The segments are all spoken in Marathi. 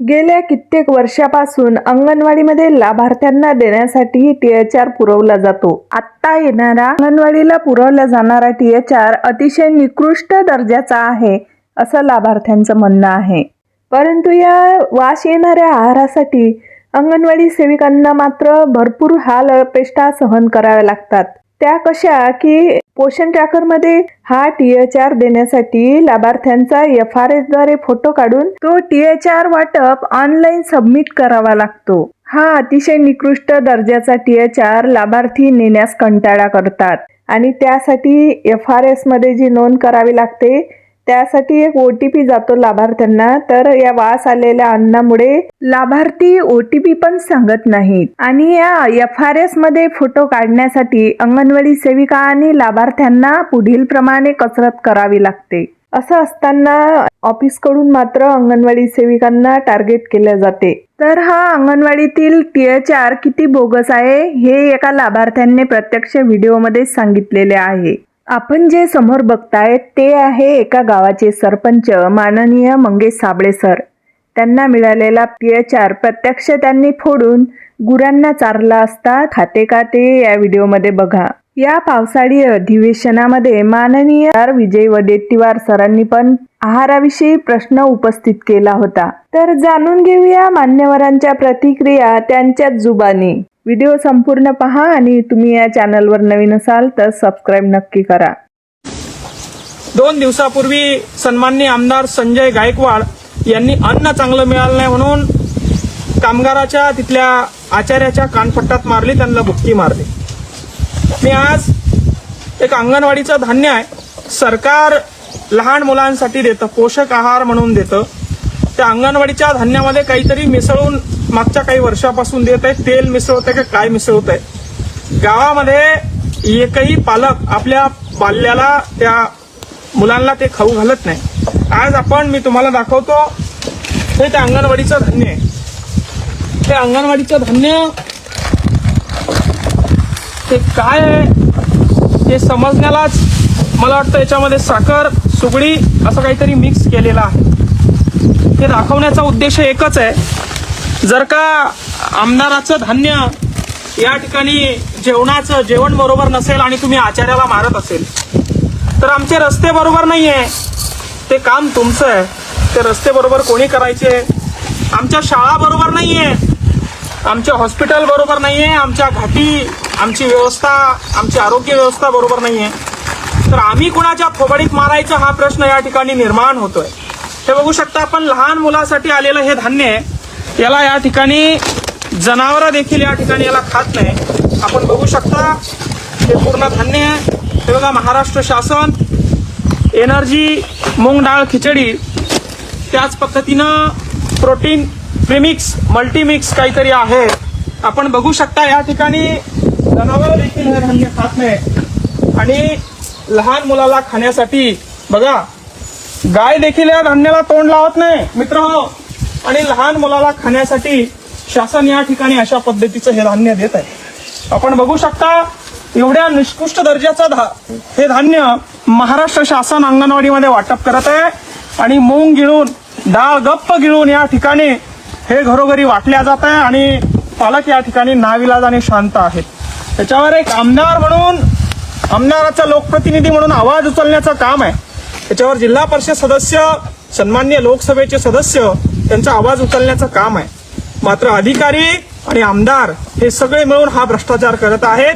गेल्या कित्येक वर्षापासून अंगणवाडीमध्ये लाभार्थ्यांना देण्यासाठी टीएचआर पुरवला जातो. आत्ता येणारा अंगणवाडीला पुरवला जाणारा टीएचआर अतिशय निकृष्ट दर्जाचा आहे असं लाभार्थ्यांचं म्हणणं आहे. परंतु या वास येणाऱ्या आहारासाठी अंगणवाडी सेविकांना मात्र भरपूर हाल अपेष्टा सहन कराव्या लागतात. त्या कशा की पोषण ट्रॅकरमध्ये हा टीएचआर देण्यासाठी लाभार्थ्यांचा एफ आर एसद्वारे फोटो काढून तो टीएचआर वाटप ऑनलाईन सबमिट करावा लागतो. हा अतिशय निकृष्ट दर्जाचा टीएचआर लाभार्थी नेण्यास कंटाळा करतात. आणि त्यासाठी एफ आर एसमध्ये जी नोंद करावी लागते त्यासाठी एक ओ टी पी जातो लाभार्थ्यांना. तर या वास आलेल्या अन्नामुळे लाभार्थी ओ टी पी पण सांगत नाहीत. आणि या एफ आर एसमध्ये फोटो काढण्यासाठी अंगणवाडी सेविका आणि लाभार्थ्यांना पुढील प्रमाणे कसरत करावी लागते. असं असताना ऑफिसकडून मात्र अंगणवाडी सेविकांना टार्गेट केले जाते. तर हा अंगणवाडीतील टीएचआर किती बोगस आहे हे एका लाभार्थ्यांनी प्रत्यक्ष व्हिडिओमध्ये सांगितलेले आहे. आपण जे समोर बघतायत ते आहे एका गावाचे सरपंच माननीय मंगेश साबळे सर. त्यांना मिळालेला पीएचआर प्रत्यक्ष त्यांनी फोडून गुरांना चारला असता खाते का ते या व्हिडिओमध्ये बघा. या पावसाळी अधिवेशनामध्ये माननीय विजय वडेट्टीवार सरांनी पण आहाराविषयी प्रश्न उपस्थित केला होता. तर जाणून घेऊया मान्यवरांच्या प्रतिक्रिया त्यांच्याच जुबानी. व्हिडिओ संपूर्ण पहा आणि तुम्ही या चॅनलवर नवीन असाल तर सबस्क्राईब नक्की करा. दोन दिवसापूर्वी सन्माननीय आमदार संजय गायकवाड यांनी अन्न चांगलं मिळालं नाही म्हणून कामगाराच्या तिथल्या आचार्याच्या कानपट्टात मारली त्यांना बुक्की मारली. मी आज एक अंगणवाडीचं धान्य आहे. सरकार लहान मुलांसाठी देतं पोषक आहार म्हणून देतं. त्या अंगणवाडीच्या धान्यामध्ये काहीतरी मिसळून मागच्या काही वर्षापासून देत आहे तेल मिसळत आहे का काय मिसळत आहे? गावामध्ये एकही पालक आपल्या बाल्याला त्या मुलांना ते खाऊ घालत नाही. आज आपण मी तुम्हाला दाखवतो हे त्या अंगणवाडीचं धान्य आहे. ते अंगणवाडीचं धान्य ते काय आहे? ते समजण्यालाच मला वाटतं याच्यामध्ये साखर सुगडी असं काहीतरी मिक्स केलेलं आहे. ते दाखवण्याचा उद्देश एकच आहे. जर का आमदाराचं धान्य या ठिकाणी जेवणाचं जेवण बरोबर नसेल आणि तुम्ही आचार्याला मारत असेल तर आमचे रस्ते बरोबर नाही आहे ते काम तुमचं आहे. ते रस्ते बरोबर कोणी करायचे? आमच्या शाळा बरोबर आहे आमचे हॉस्पिटल बरोबर आहे आमच्या घाटी आमची व्यवस्था आमची आरोग्य व्यवस्था बरोबर आहे तर आम्ही कुणाच्या फोबडीत मारायचा हा प्रश्न या ठिकाणी निर्माण होतोय. हे बघू शकता आपण लहान मुलासाठी आलेलं हे धान्य आहे. याला या ठिकाणी जनावरं देखील या ठिकाणी याला खात नाही. आपण बघू शकता हे पूर्ण धान्य हे बघा महाराष्ट्र शासन एनर्जी मूग डाळ खिचडी त्याच पद्धतीनं प्रोटीन प्रिमिक्स मल्टीमिक्स काहीतरी आहे. आपण बघू शकता या ठिकाणी जनावर देखील हे धान्य खात नाही. आणि लहान मुलाला खाण्यासाठी बघा गाय देखील या धान्याला तोंड लावत नाही. मित्र आणि लहान मुलाला खाण्यासाठी शासन या ठिकाणी अशा पद्धतीचं हे धान्य देत आहे. आपण बघू शकता एवढ्या निष्कृष्ट दर्जाचं धा हे धान्य महाराष्ट्र शासन अंगणवाडीमध्ये वाटप करत आहे. आणि मूंग गिळून डाळ गप्प गिळून या ठिकाणी हे घरोघरी वाटल्या जात आहे आणि पालक या ठिकाणी नाविलाज आणि शांत आहेत. त्याच्यावर एक आमदार म्हणून आमदाराचा लोकप्रतिनिधी म्हणून आवाज उचलण्याचं काम आहे. त्याच्यावर जिल्हा परिषद सदस्य सन्मान्य लोकसभेचे सदस्य त्यांचा आवाज उचलण्याचं काम आहे. मात्र अधिकारी आणि आमदार हे सगळे मिळून हा भ्रष्टाचार करत आहेत.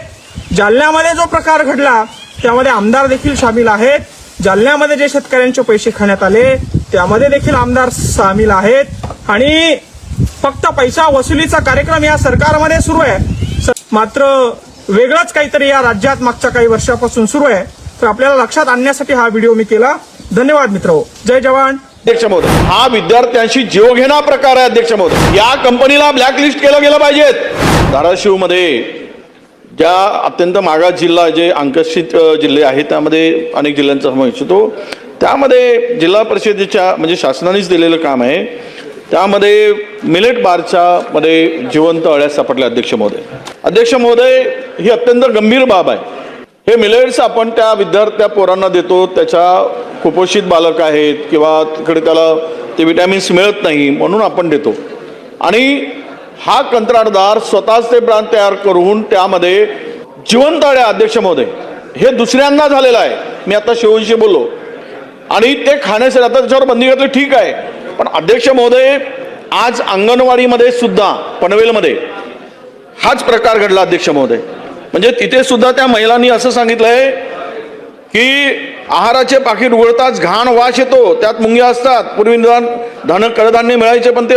जालन्यामध्ये जो प्रकार घडला त्यामध्ये आमदार देखील सामील आहेत. जालन्यामध्ये जे शेतकऱ्यांचे पैसे खाण्यात आले त्यामध्ये देखील आमदार सामील आहेत. आणि फक्त पैसा वसुलीचा कार्यक्रम या सरकारमध्ये सुरू आहे. मात्र वेगळंच काहीतरी या राज्यात मागच्या काही वर्षापासून सुरू आहे. तर आपल्याला लक्षात आणण्यासाठी हा व्हिडिओ मी केला. धन्यवाद मित्र हो. जय जवान. अध्यक्ष महोदय. हा विद्यार्थ्यांशी जीवघेणा प्रकार आहे अध्यक्ष महोदय. या कंपनीला ब्लॅकलिस्ट केलं गेलं पाहिजेत. धाराशिवमध्ये ज्या अत्यंत मागास जिल्हा जे अंकशित जिल्हे आहेत त्यामध्ये अनेक जिल्ह्यांचा समावेश होतो. त्यामध्ये जिल्हा परिषदेच्या म्हणजे शासनानेच दिलेलं काम आहे. त्यामध्ये मिलेट बारच्या मध्ये जिवंत अळ्या सापडल्या अध्यक्ष महोदय. अध्यक्ष महोदय ही अत्यंत गंभीर बाब आहे. हे मिलेट्स आपण त्या विद्यार्थ्या पोरांना देतो. त्याच्या कुपोषित बालक आहेत किंवा तिकडे त्याला ते विटॅमिन्स मिळत नाही म्हणून आपण देतो. आणि हा कंत्राटदार स्वतःच ते ब्रांड तयार करून त्यामध्ये जिवंत अळ्या अध्यक्ष महोदय हे दुसऱ्यांदा झालेलं आहे. मी आता शिवशी बोललो. आणि ते खाण्यासाठी आता त्याच्यावर बंदी घातली ठीक आहे. पण अध्यक्ष महोदय आज अंगणवाडीमध्ये सुद्धा पनवेलमध्ये हाच प्रकार घडला अध्यक्ष महोदय. म्हणजे तिथे सुद्धा त्या महिलांनी असं सांगितलंय की आहाराचे पाकिट उघडताच घाण वास येतो त्यात मुंग्या असतात. पूर्वी निदान धन कडधान्य मिळायचे पण ते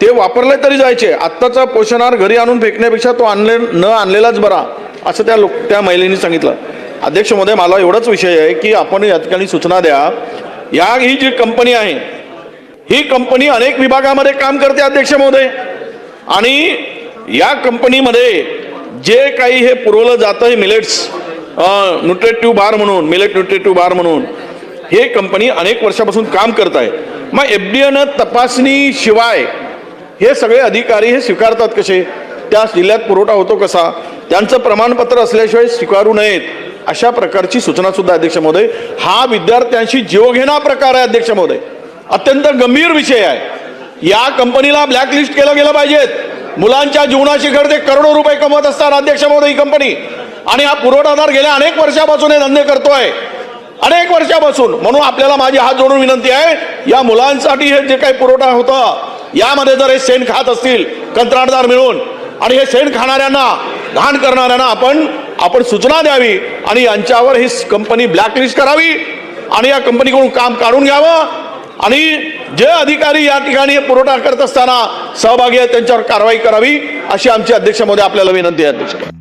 ते वापरले तरी जायचे. आत्ताचा पोषण आहार घरी आणून फेकण्यापेक्षा तो आणले न आणलेलाच बरा असं त्या लोक त्या महिलेने सांगितलं. अध्यक्ष महोदय मला एवढाच विषय आहे की आपण या ठिकाणी सूचना द्या. या ही जी कंपनी आहे ही कंपनी अनेक विभागामध्ये काम करते अध्यक्ष महोदय. आणि या कंपनीमध्ये जे काही हे पुरवलं जातं हे मिलेट्स न्यूट्रेटिव्ह बार म्हणून मिलेट न्यूट्रेटिव्ह बार म्हणून हे कंपनी अनेक वर्षापासून काम करत आहे मग एफ डी एनं तपासणीशिवाय हे सगळे अधिकारी हे स्वीकारतात कसे? त्या जिल्ह्यात पुरवठा होतो कसा? त्यांचं प्रमाणपत्र असल्याशिवाय स्वीकारू नयेत अशा प्रकारची सूचना सुद्धा अध्यक्ष महोदय. हा विद्यार्थ्यांशी जीवघेणा प्रकार आहे अध्यक्ष महोदय. अत्यंत गंभीर विषय आहे. या कंपनीला ब्लॅकलिस्ट केलं गेलं पाहिजेत. मुलांच्या जीवनाशी ते करोडो रुपये कमवत असतात अध्यक्ष महोदय ही कंपनी आणि हा पुरवठादार गेल्या अनेक वर्षापासून हे धंदे करतोय. अनेक वर्षापासून. म्हणून आपल्याला माझी हात जोडून विनंती आहे या मुलांसाठी हे जे काही पुरवठा होता यामध्ये जर हे शेण खात असतील कंत्राटदार मिळून आणि हे शेण खाणाऱ्यांना घाण करणाऱ्यांना आपण आपण सूचना द्यावी आणि यांच्यावर ही कंपनी ब्लॅकलिस्ट करावी आणि या कंपनीकडून काम काढून घ्यावं. आणि जे अधिकारी या ठिकाणी पुरवठा करत असताना सहभागी आहेत त्यांच्यावर कारवाई करावी अशी आमची अध्यक्षामध्ये आपल्याला विनंती आहे अध्यक्ष